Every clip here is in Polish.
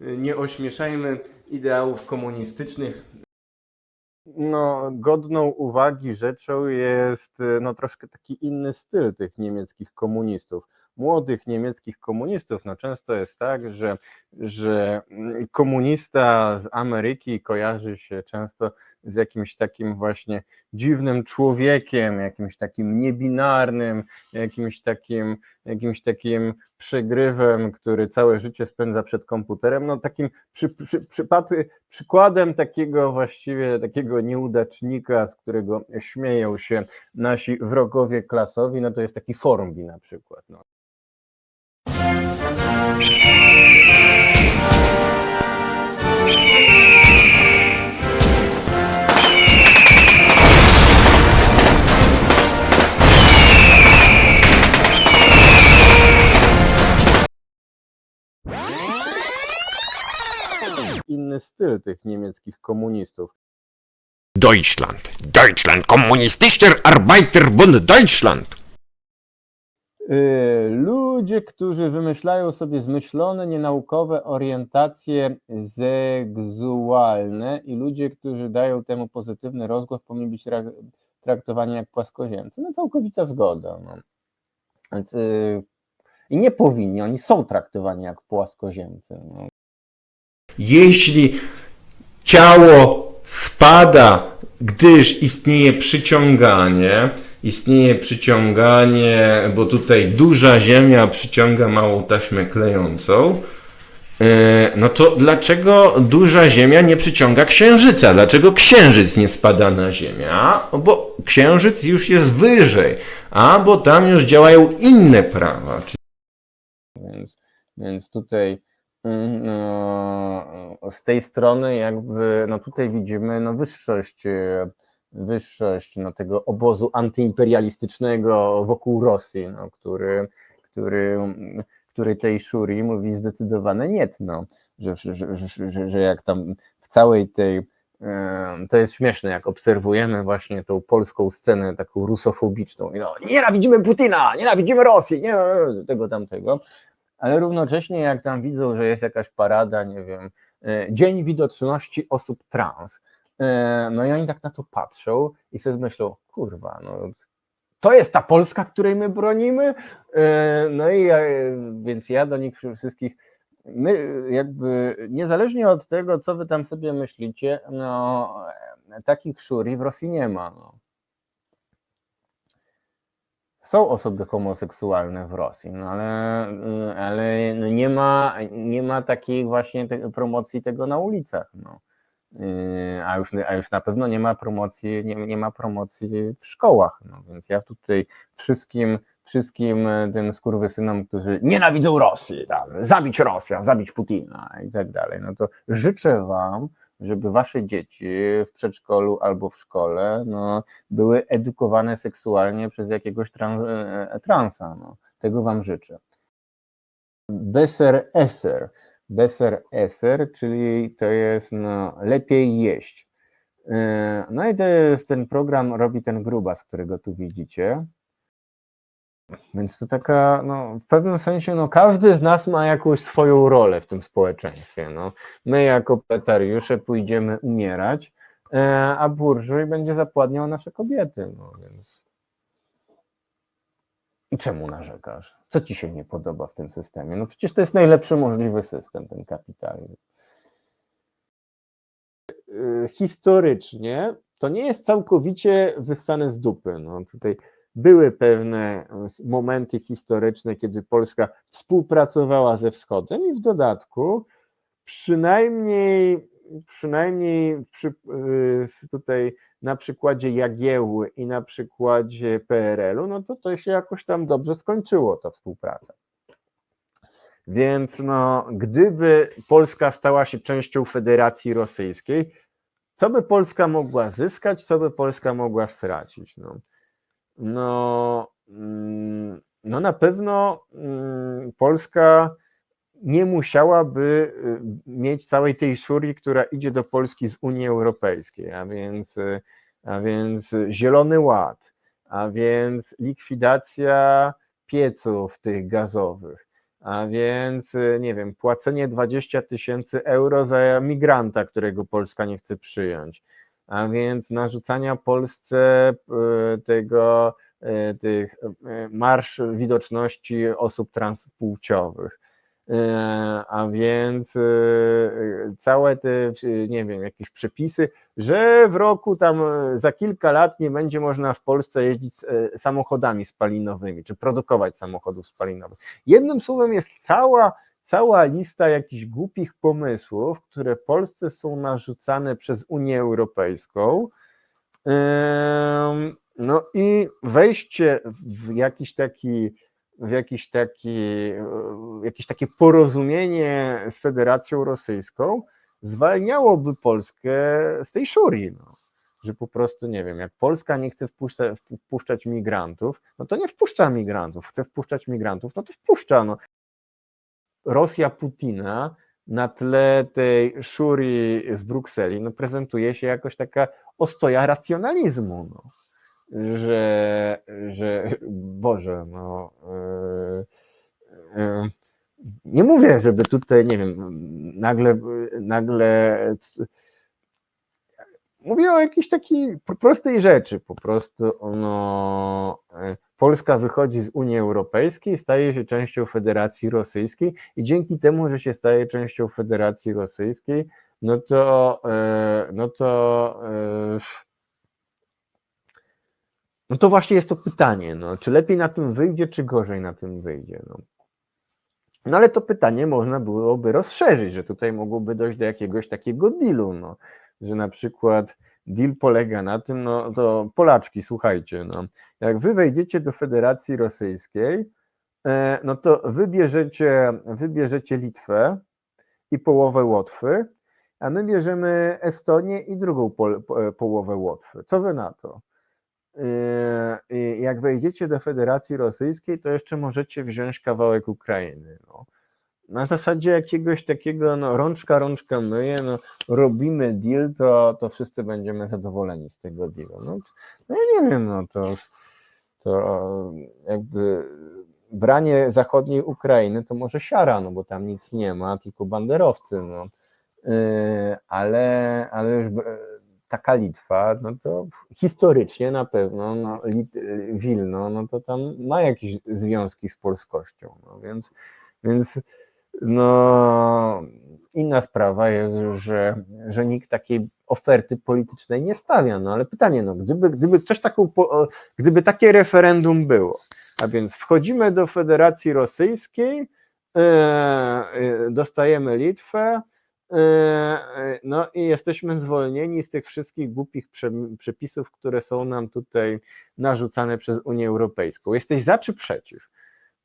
nie ośmieszajmy ideałów komunistycznych. No, godną uwagi rzeczą jest y, no, troszkę taki inny styl tych niemieckich komunistów. Młodych niemieckich komunistów, no często jest tak, że, że mm, komunista z Ameryki kojarzy się często z jakimś takim właśnie dziwnym człowiekiem, jakimś takim niebinarnym, jakimś takim, jakimś takim przegrywem, który całe życie spędza przed komputerem. No takim przy, przy, przykładem takiego właściwie takiego nieudacznika, z którego śmieją się nasi wrogowie klasowi, no to jest taki Formbi na przykład. No. Styl tych niemieckich komunistów. Deutschland. Deutschland. Kommunistischer Arbeiterbund Deutschland. Y, Ludzie, którzy wymyślają sobie zmyślone, nienaukowe orientacje seksualne i ludzie, którzy dają temu pozytywny rozgłos, powinni być trak- traktowani jak płaskoziemcy. No całkowita zgoda. No. Więc, y, I nie powinni, oni są traktowani jak płaskoziemcy. No. Jeśli ciało spada, gdyż istnieje przyciąganie, istnieje przyciąganie, bo tutaj duża Ziemia przyciąga małą taśmę klejącą, e, no to dlaczego duża Ziemia nie przyciąga Księżyca? Dlaczego Księżyc nie spada na Ziemię? A, bo Księżyc już jest wyżej, a bo tam już działają inne prawa. Więc, więc tutaj z tej strony jakby, no tutaj widzimy no wyższość, e, wyższość no, tego obozu antyimperialistycznego wokół Rosji, no, który, który, który tej Szuri mówi zdecydowane nie, no, że, że, że, że, jak tam w całej tej to jest śmieszne, jak obserwujemy właśnie tą polską scenę taką rusofobiczną. I No, nienawidzimy Putina, nienawidzimy Rosji, nie, tego tamtego ale równocześnie jak tam widzą, że jest jakaś parada, nie wiem, e, Dzień Widoczności Osób Trans, e, no i oni tak na to patrzą i sobie myślą, kurwa, no to jest ta Polska, której my bronimy, E, no i ja, więc ja do nich wszystkich, my jakby niezależnie od tego, co wy tam sobie myślicie, no takich szuri w Rosji nie ma, no. Są osoby homoseksualne w Rosji, no ale, y, ale no nie, ma, nie ma takiej właśnie te, promocji tego na ulicach. No. Y, A, już, a już na pewno nie ma promocji, nie, nie ma promocji w szkołach. No. Więc ja tutaj wszystkim, wszystkim tym skurwysynom, którzy nienawidzą Rosji, tam, zabić Rosjan, zabić Putina i tak dalej, no to życzę wam, żeby wasze dzieci w przedszkolu albo w szkole no, były edukowane seksualnie przez jakiegoś trans, e, transa. No. Tego Wam życzę. Beser Eser. Beser Eser, czyli to jest no, lepiej jeść. E, No i to jest ten program, robi ten grubas, którego tu widzicie. Więc to taka, no, w pewnym sensie, no, każdy z nas ma jakąś swoją rolę w tym społeczeństwie. No. My jako petariusze pójdziemy umierać, e, a burżuj będzie zapładniał nasze kobiety. No, więc... I czemu narzekasz? Co ci się nie podoba w tym systemie? No przecież to jest najlepszy możliwy system, ten kapitalizm. Y, Historycznie to nie jest całkowicie wystane z dupy. No, tutaj były pewne y, momenty historyczne, kiedy Polska współpracowała ze Wschodem i w dodatku przynajmniej, przynajmniej przy, y, tutaj na przykładzie Jagiełły i na przykładzie PRL-u, no to to się jakoś tam dobrze skończyło, ta współpraca. Więc no, gdyby Polska stała się częścią Federacji Rosyjskiej, co by Polska mogła zyskać, co by Polska mogła stracić? No, no, mm, no na pewno mm, Polska nie musiałaby y, mieć całej tej szurii, która idzie do Polski z Unii Europejskiej, a więc, y, a więc Zielony Ład, a więc likwidacja pieców tych gazowych, A więc, y, nie wiem, płacenie 20 tysięcy euro za migranta, którego Polska nie chce przyjąć. A więc narzucania Polsce y, tego, y, tych y, marsz widoczności osób transpłciowych. A więc całe te, nie wiem, jakieś przepisy, że w roku tam za kilka lat nie będzie można w Polsce jeździć samochodami spalinowymi, czy produkować samochodów spalinowych. Jednym słowem jest cała, cała lista jakichś głupich pomysłów, które Polsce są narzucane przez Unię Europejską. No i wejście w jakiś taki, w jakiś taki, jakieś takie porozumienie z Federacją Rosyjską zwalniałoby Polskę z tej szurii. No. Że po prostu, nie wiem, jak Polska nie chce wpuszcza, wpuszczać migrantów, no to nie wpuszcza migrantów. Chce wpuszczać migrantów, no to wpuszcza. No. Rosja Putina na tle tej szurii z Brukseli no, prezentuje się jakoś taka ostoja racjonalizmu. No. Że, że, Boże, no. Yy, yy, nie mówię, żeby tutaj, nie wiem, nagle, nagle. Mówię o jakiejś takiej prostej rzeczy. Po prostu no, Polska wychodzi z Unii Europejskiej, staje się częścią Federacji Rosyjskiej i dzięki temu, że się staje częścią Federacji Rosyjskiej, no to, e, no to, e, no to właśnie jest to pytanie, no, czy lepiej na tym wyjdzie, czy gorzej na tym wyjdzie. No. No ale to pytanie można byłoby rozszerzyć, że tutaj mogłoby dojść do jakiegoś takiego dealu, no, że na przykład deal polega na tym, no to Polaczki, słuchajcie, no, jak wy wejdziecie do Federacji Rosyjskiej, e, no to wybierzecie, wybierzecie Litwę i połowę Łotwy, a my bierzemy Estonię i drugą pol, po, połowę Łotwy. Co wy na to? I jak wejdziecie do Federacji Rosyjskiej, to jeszcze możecie wziąć kawałek Ukrainy. No. Na zasadzie jakiegoś takiego, no, rączka rączka myje, no, robimy deal, to, to wszyscy będziemy zadowoleni z tego dealu. No, no ja nie wiem, no to, to jakby branie zachodniej Ukrainy to może siara, no bo tam nic nie ma, tylko banderowcy, no. Yy, ale, ale już b- taka Litwa, no to historycznie na pewno no, Lit, Wilno, no to tam ma jakieś związki z polskością, no więc, więc no inna sprawa jest, że, że nikt takiej oferty politycznej nie stawia, no ale pytanie, no gdyby, gdyby coś taką, gdyby takie referendum było, a więc wchodzimy do Federacji Rosyjskiej, e, e, dostajemy Litwę, E, No i jesteśmy zwolnieni z tych wszystkich głupich prze- przepisów, które są nam tutaj narzucane przez Unię Europejską. Jesteś za czy przeciw?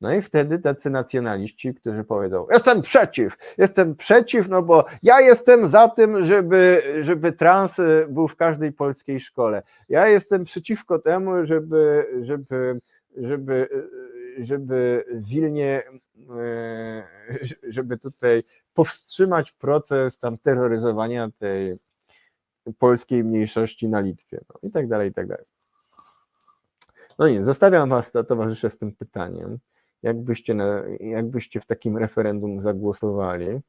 No i wtedy tacy nacjonaliści, którzy powiedzą: Jestem przeciw, jestem przeciw, no bo ja jestem za tym, żeby, żeby trans y, był w każdej polskiej szkole. Ja jestem przeciwko temu, żeby, żeby, żeby, y, żeby Wilnie, y, żeby tutaj powstrzymać proces tam terroryzowania tej polskiej mniejszości na Litwie, no i tak dalej, i tak dalej. No nie, zostawiam Was, to- towarzysze, z tym pytaniem. Jakbyście, na, jakbyście w takim referendum zagłosowali?